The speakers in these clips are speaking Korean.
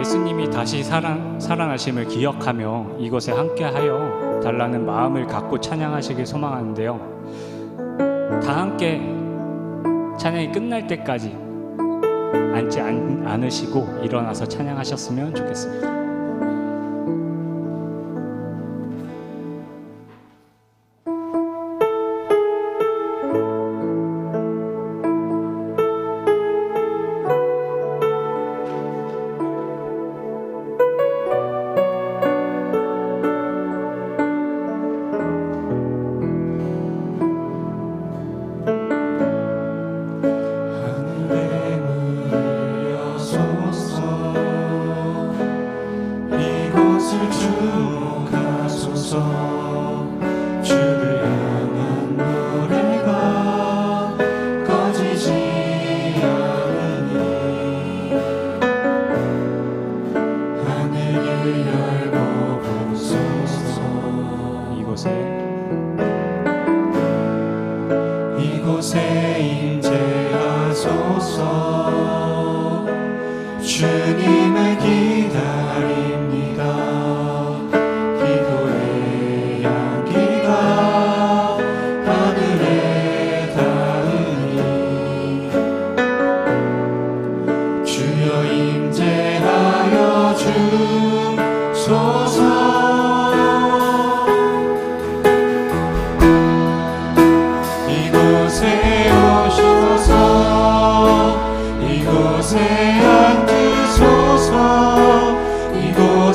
예수님이 다시 살아, 살아나심을 기억하며 이것에 함께하여 달라는 마음을 갖고 찬양하시길 소망하는데요. 다 함께 찬양이 끝날 때까지 앉지 않, 않으시고 일어나서 찬양하셨으면 좋겠습니다.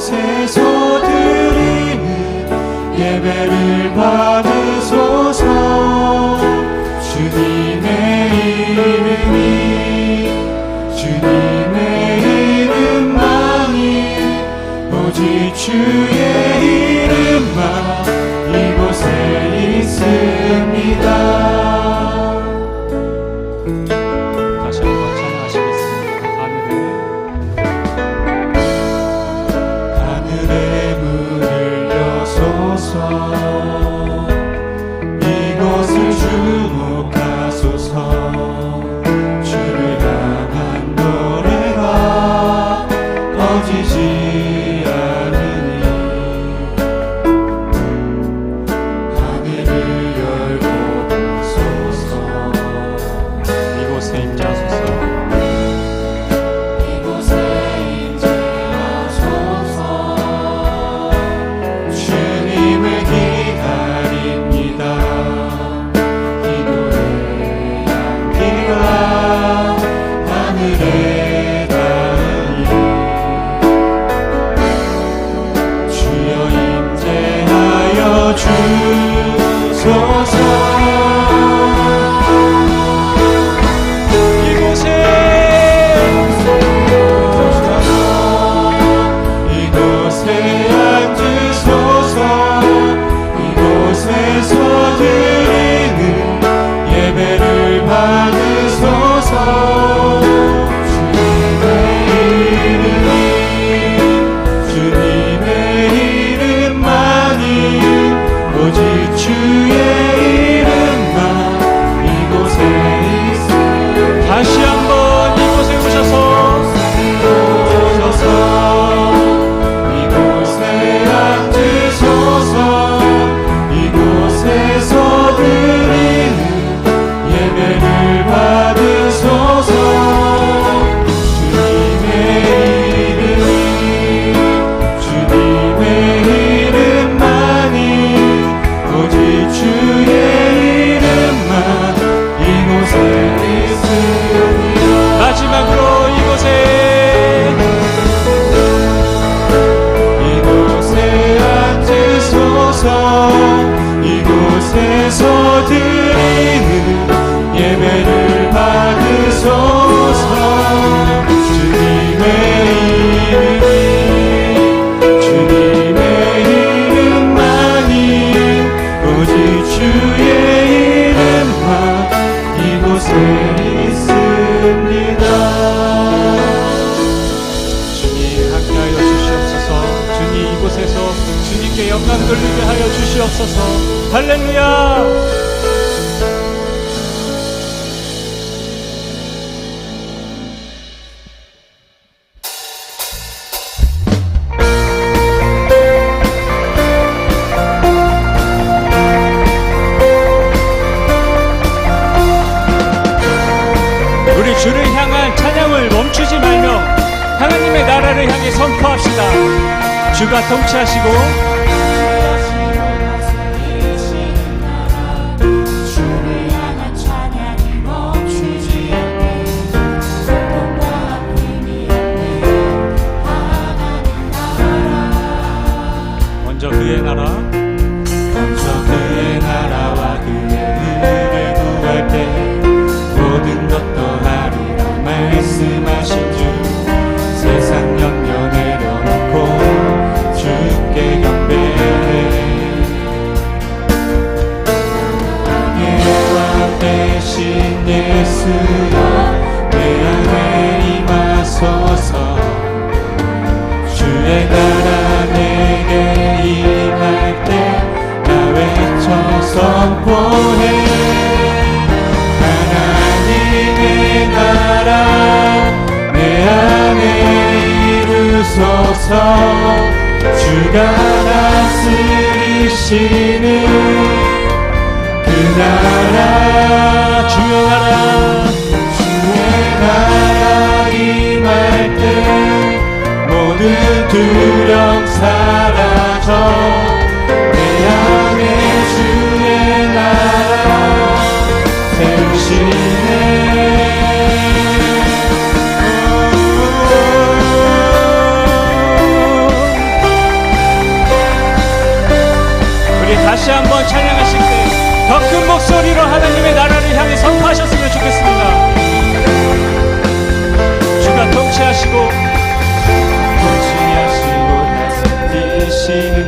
곳에서 드리는 예배를 받으소서. 주님의 이름이 주님의 이름만이 오직 주의 주옵소서 할렐루야 우리 주를 향한 찬양을 멈추지 말며 하나님의 나라를 향해 선포합시다. 주가 통치하시고 내 안에 임하소서 주의 나라 내게 임할 때 나 외쳐 선포해 하나님의 나라 내 안에 이루소서 주가 다스리시는 그 나라 주의 나라 두려움 사라져 내 안에 주의 나라 세우시네 우리 다시 한번 찬양하실 때 더 큰 목소리로 하나님의 나라를 향해 선포하셨으면 좋겠습니다. 주가 통치하시고 다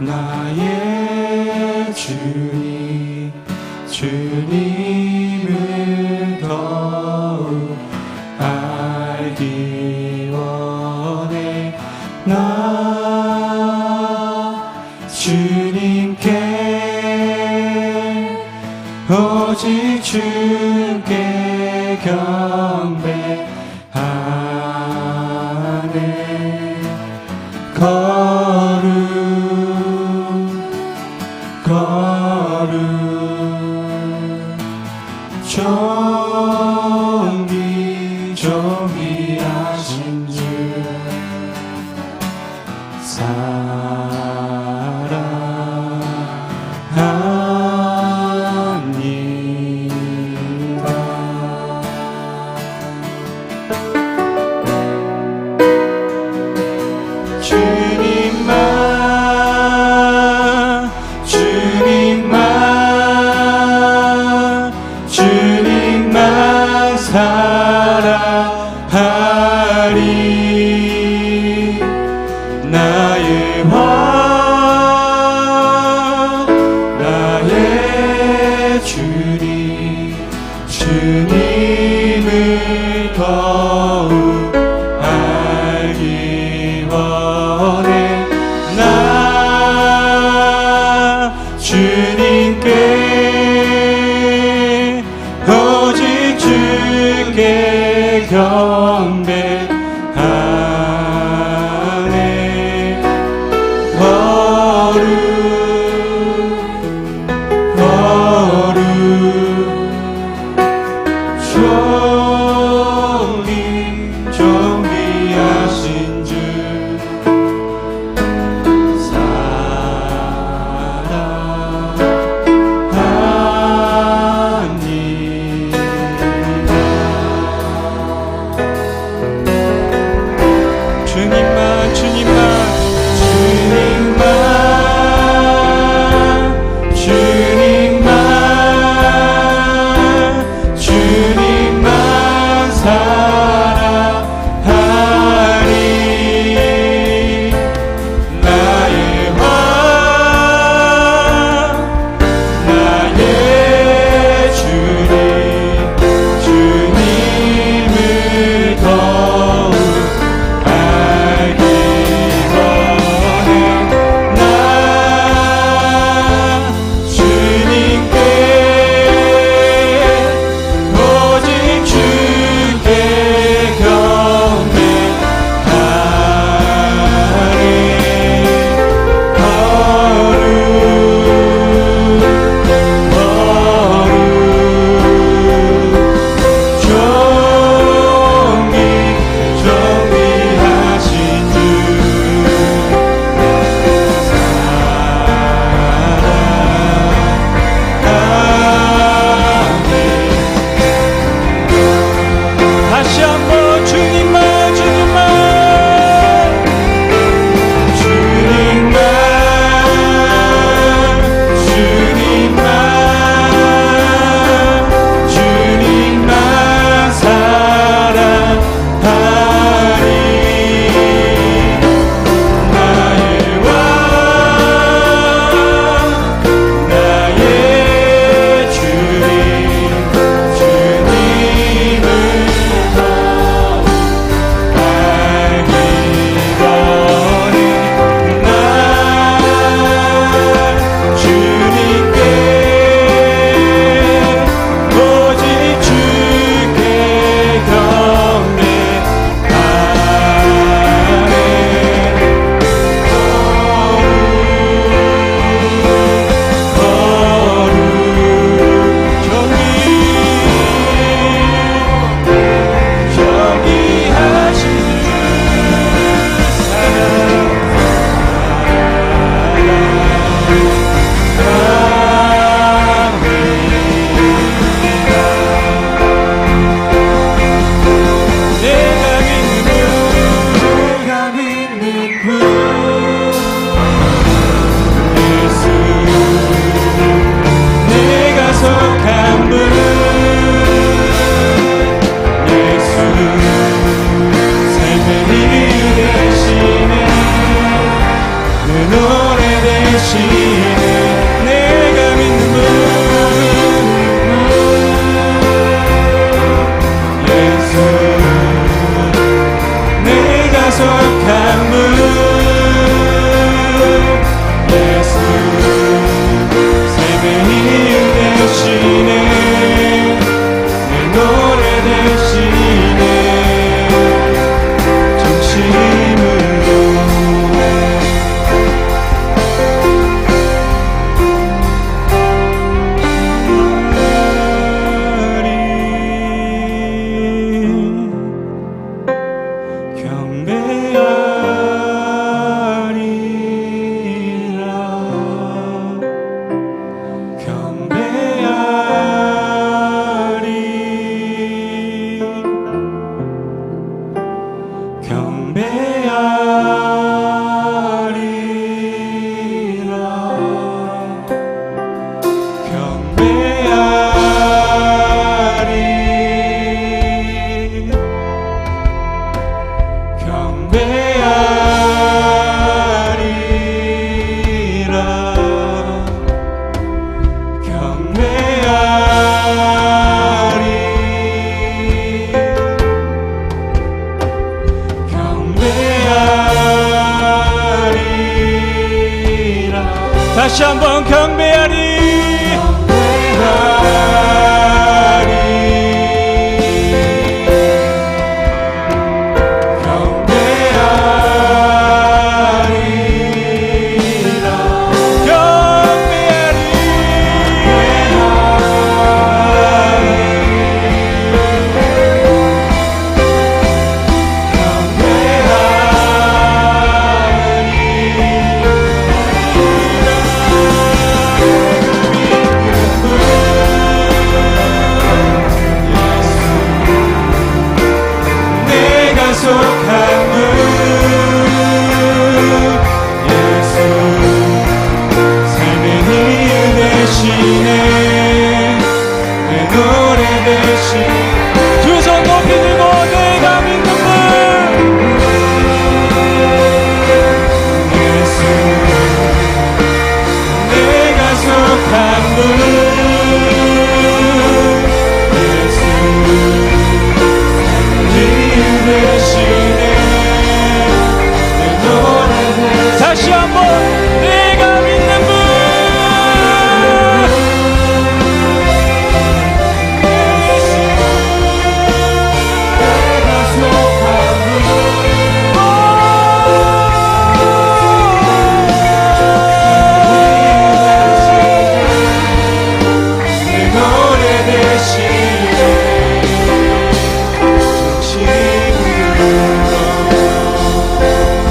나의 주님 주님을 더욱 알기 원해. 나 주님께 오직 주 Show. Daddy. 다시 한번 경배하리